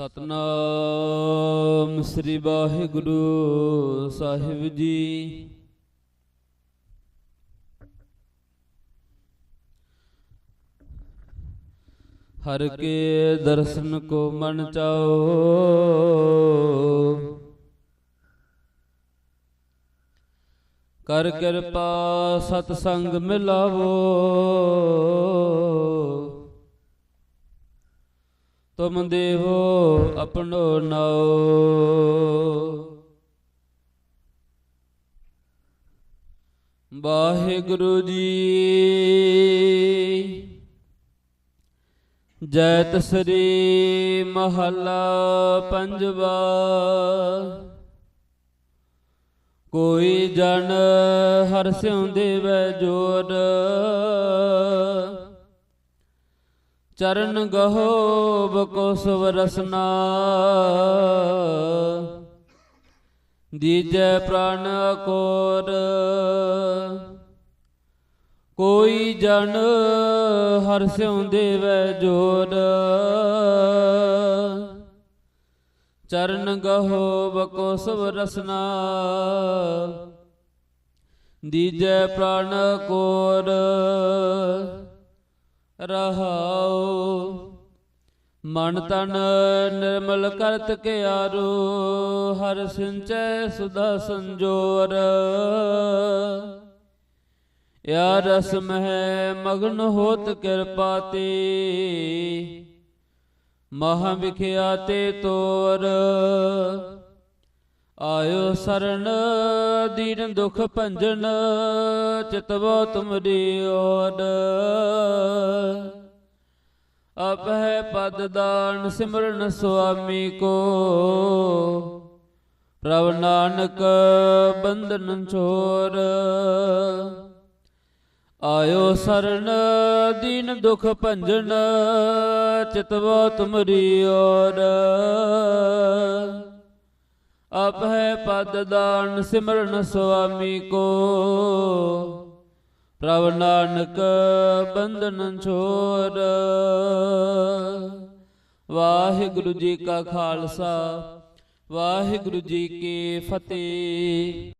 ਸਤਨਾਮ ਸ੍ਰੀ ਵਾਹਿਗੁਰੂ ਸਾਹਿਬ ਜੀ। ਹਰ ਕੇ ਦਰਸ਼ਨ ਕੋ ਮਨ ਚਾਓ। ਕਰ ਕਿਰਪਾ ਸਤ ਸੰਗ ਮਿਲਾਵੋ। ਤੁਮ ਦੇਵੋ ਆਪਣੋ ਨਾਉ। ਵਾਹਿਗੁਰੂ ਜੀ, ਜੈਤ ਸ੍ਰੀ ਮਹੱਲਾ ਪੰਜਵਾ। ਕੋਈ ਜਨ ਹਰ ਸਿਉ ਦੇਵੈ ਜੋਰ ਚਰਨ ਗਹੋ ਬਕੋ ਸਵ ਰਸਨਾ ਦੀਜੈ ਪ੍ਰਾਨ ਕੋਰ ਕੋਈ ਜਨ ਹਰ ਸਿਉ ਦੇਵੈ ਜੋਰ। ਚਰਨ ਗਹੋ ਬਕੋ ਰਸਨਾ ਦੀਜੈ ਪ੍ਰਾਨ ਕੋਰ ਰਹਾਉ। ਮਨ ਤਨ ਨਿਰਮਲ ਕਰਤ ਕੇ ਆਰੋ, ਹਰ ਸਿੰਚੈ ਸੁਦਾ ਸੰਜੋਰ। ਯਾ ਰਸ ਮਹਿ ਮਗਨ ਹੋਤ ਕਿਰਪਾ ਤੇ, ਮਹਾ ਵਿਖਿਆਤੇ ਤੋਰ। ਆਇਓ ਸਰਣ ਦੀਨ ਦੁਖ ਭੰਜਨ, ਚਿਤਵੋ ਤੁਮਰੀ ਓੜ ਆਪ ਹੈ ਪਦ ਦਾਨ ਸਿਮਰਨ ਸੁਆਮੀ ਕੋ। ਪ੍ਰਭ ਨਾਨਕ ਬੰਧਨ ਛੋਰ। ਆਇਓ ਸਰਨ ਦੀਨ ਦੁਖ ਭੰਜਨ ਚਿਤਵੋ ਤੁਮਰੀ ਓਰ ਅਪਹਿ ਪਦ ਦਾਨ ਸਿਮਰਨ ਸੁਆਮੀ ਕੋ। ਪ੍ਰਭ ਨਾਨਕ ਬੰਧਨ ਛੋਰ। ਵਾਹਿਗੁਰੂ ਜੀ ਕਾ ਖਾਲਸਾ ਵਾਹਿਗੁਰੂ ਜੀ ਕੀ ਫਤਿਹ।